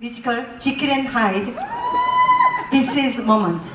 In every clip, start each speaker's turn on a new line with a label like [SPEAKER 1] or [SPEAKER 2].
[SPEAKER 1] 뮤지컬 지킬 앤 하이드 This is moment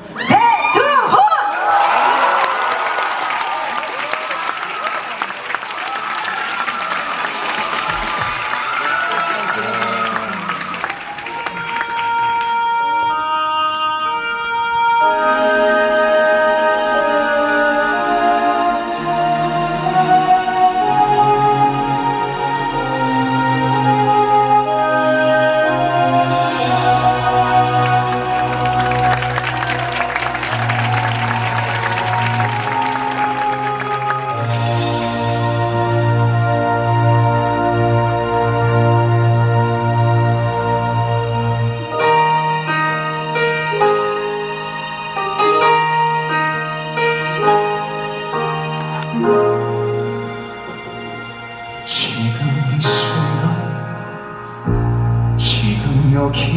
[SPEAKER 2] 여기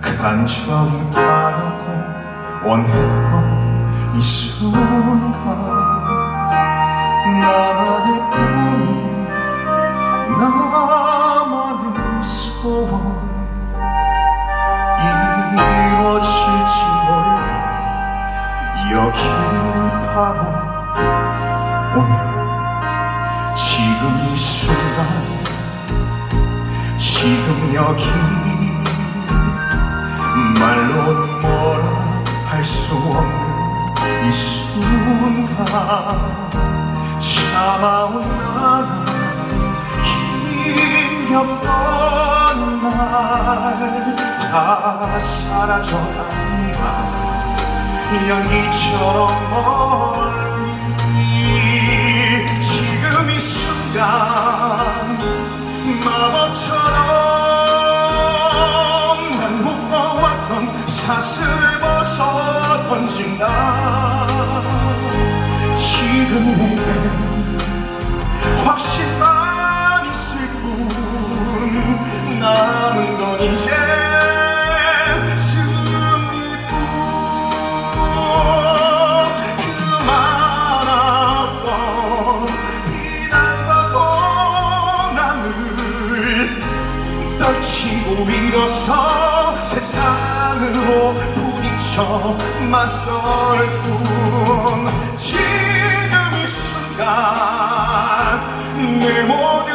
[SPEAKER 2] 간절히 바라고 원했던 이 순간 나 여기 말로는 뭐라 할 수 없는 이 순간 참아온 나는 힘겹던 날 다 사라져간 날 연기처럼 멀리 지금 이 순간 마법처럼 던진다. 지금 내게 확신만 있을 뿐 남은 건 이제 떨치고 일어서 세상으로 부딪혀 맞설 뿐 지금 이 순간 내 모든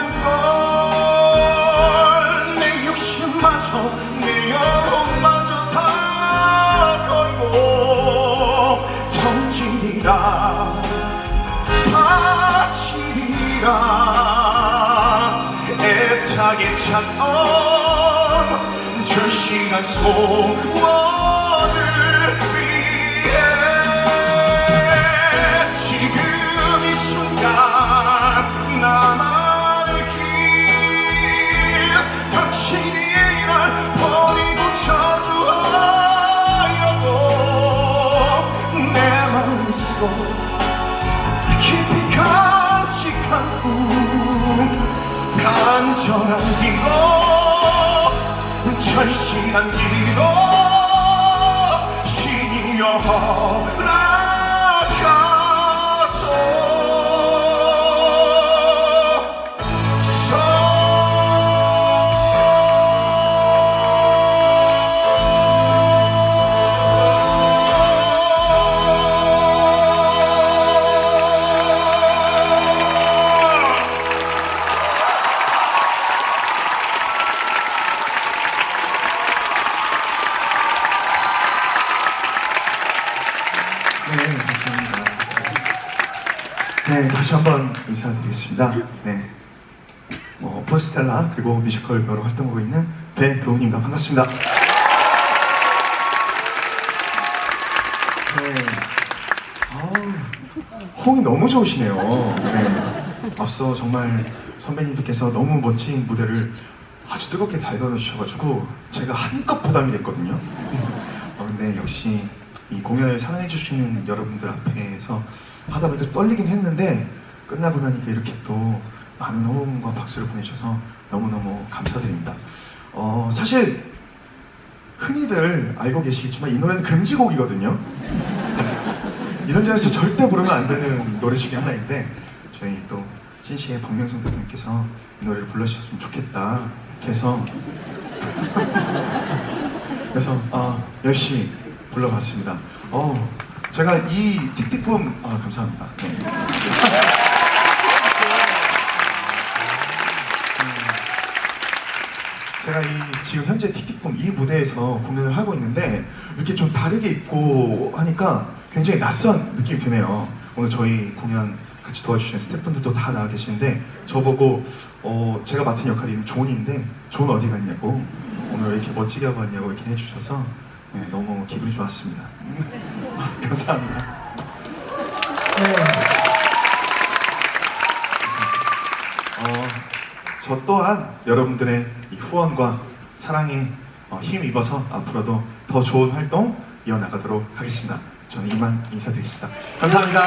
[SPEAKER 2] 걸내 욕심마저 내 영혼마저 다 걸고 던지리라 바치리라 애타게 찾던 절실한 소 마음속 깊이 간직한 꿈 간절한 기도 절실한 기도 신이여 한번 인사드리겠습니다. 네. 어, 플러스텔라 그리고 뮤지컬 배우로 활동하고 있는 배도훈입니다. 반갑습니다. 네. 아우, 홍이 너무 좋으시네요. 네. 앞서 정말 선배님들께서 너무 멋진 무대를 아주 뜨겁게 달궈주셔가지고 제가 한껏 부담이 됐거든요. 어, 근데 역시 이 공연을 사랑해 주시는 여러분들 앞에서 하다 보니까 떨리긴 했는데 끝나고 나니까 이렇게 또 많은 호응과 박수를 보내주셔서 너무너무 감사드립니다. 어, 사실 흔히들 알고 계시겠지만 이 노래는 금지곡이거든요. 이런 자리에서 절대 부르면 안 되는 노래 중에 하나인데 저희 또 신시의 박명성 대표님께서 이 노래를 불러주셨으면 좋겠다 배두훈님께서 그래서 아, 열심히 불러봤습니다. 어, 제가 이 틱틱붐 아 감사합니다. 네. 제가 이 지금 현재 틱틱붐 이 무대에서 공연을 하고 있는데 이렇게 좀 다르게 입고 하니까 굉장히 낯선 느낌이 드네요. 오늘 저희 공연 같이 도와주시는 스태프분들도 다 나와 계시는데 저보고 어, 제가 맡은 역할이 존인데 존 어디 갔냐고 오늘 왜 이렇게 멋지게 하고 왔냐고 이렇게 해주셔서 네, 너무 기분이 좋았습니다. 감사합니다. 네. 어, 저 또한 여러분들의 이 후원과 사랑에 어, 힘 입어서 앞으로도 더 좋은 활동 이어나가도록 하겠습니다. 저는 이만 인사드리겠습니다. 감사합니다.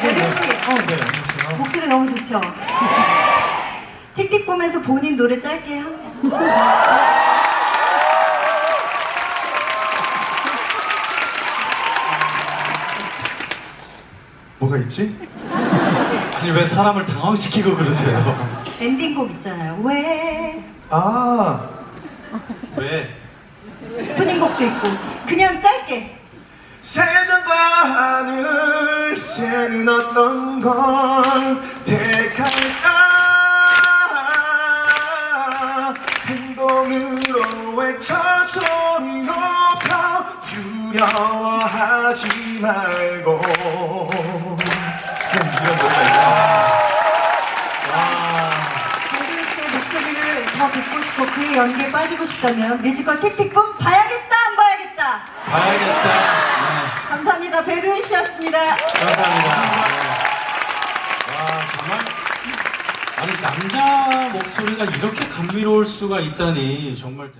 [SPEAKER 1] 배두훈 씨.
[SPEAKER 2] 어, 네, 안녕하세요.
[SPEAKER 1] 목소리 너무 좋죠? 틱틱 보면서 본인 노래 짧게 한
[SPEAKER 2] 뭐가 있지?
[SPEAKER 3] 아니 왜 사람을 당황시키고 그러세요?
[SPEAKER 1] 엔딩곡 있잖아요. 왜?
[SPEAKER 2] 아,
[SPEAKER 3] 왜?
[SPEAKER 1] 오프닝곡도 있고 그냥 짧게
[SPEAKER 2] 세상과 하늘 새는 어떤 걸 택할까 행동으로 외쳐 소리 높여 두려워하지
[SPEAKER 1] 말고 그의 연기에 빠지고 싶다면 뮤지컬 틱틱붐 봐야겠다 안 봐야겠다
[SPEAKER 3] 봐야겠다. 네,
[SPEAKER 1] 감사합니다 배두훈 씨였습니다
[SPEAKER 3] 감사합니다. 네. 와 정말 아니 남자 목소리가 이렇게 감미로울 수가 있다니 정말. 대...